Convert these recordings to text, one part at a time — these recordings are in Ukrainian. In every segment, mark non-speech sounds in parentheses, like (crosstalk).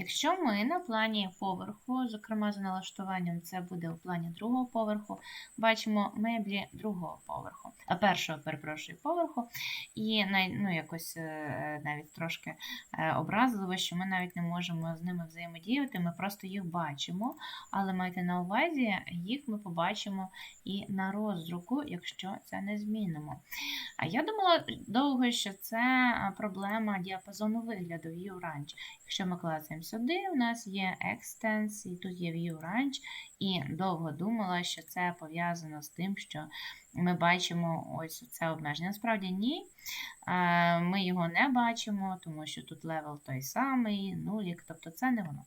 Якщо ми на плані поверху, зокрема за налаштуванням, це буде у плані другого поверху, бачимо меблі другого поверху, а першого, перепрошую, поверху, і ну, якось е, навіть трошки е, образливо, що ми навіть не можемо з ними взаємодіяти, ми просто їх бачимо, але майте на увазі, їх ми побачимо і на роздруку, якщо це не змінимо. А я думала довго, що це проблема діапазону вигляду View Range. Якщо ми клацаємо сюди, у нас є Extents, і тут є View Range, і довго думала, що це пов'язано з тим, що ми бачимо ось це обмеження. Насправді ні. Ми його не бачимо, тому що тут левел той самий, нулік, тобто це не воно.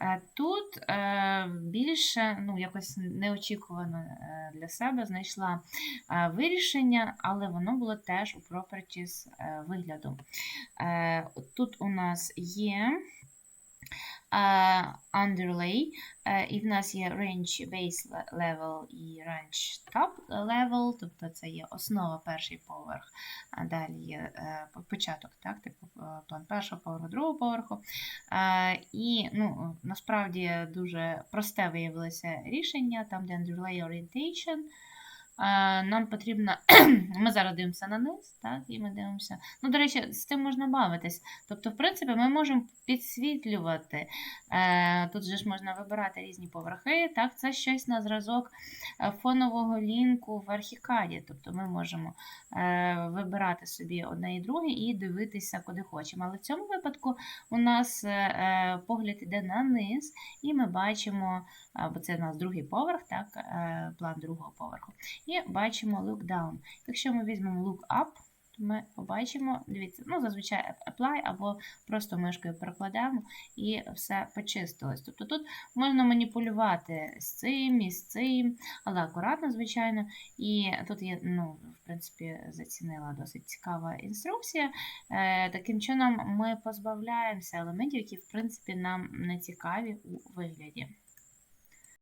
Е, Тут е, більше, ну, якось неочікувано е, для себе знайшла вирішення, але воно було теж у properties з вигляду. Тут у нас є underlay, е, і в нас є range base le- level і range top level, тобто це є основа перший поверх, а далі є е, початок, так, типу е, план першого поверху, другого поверху. Е, І ну, насправді дуже просте виявилося рішення, там, де underlay orientation. Нам потрібно, (clears throat) ми зараз дивимося на низ, так, і ми дивимося. Ну, до речі, з тим можна бавитись. Тобто, в принципі, ми можемо підсвітлювати. Е, Тут же ж можна вибирати різні поверхи. Так, це щось на зразок е, фонового лінку в архікаді. Тобто ми можемо е, вибирати собі одне і друге і дивитися, куди хочемо. Але в цьому випадку у нас погляд іде на низ, і ми бачимо, бо це у нас другий поверх, так, план другого поверху. І бачимо look down. Якщо ми візьмемо look up, то ми побачимо, дивіться, ну, зазвичай apply або просто мишкою перекладаємо і все почистилось. Тобто тут можна маніпулювати з цим і з цим, але акуратно, звичайно. І тут є, ну, в принципі, зацінила досить цікава інструкція. Е, таким чином ми позбавляємося елементів, які, в принципі, нам не цікаві у вигляді.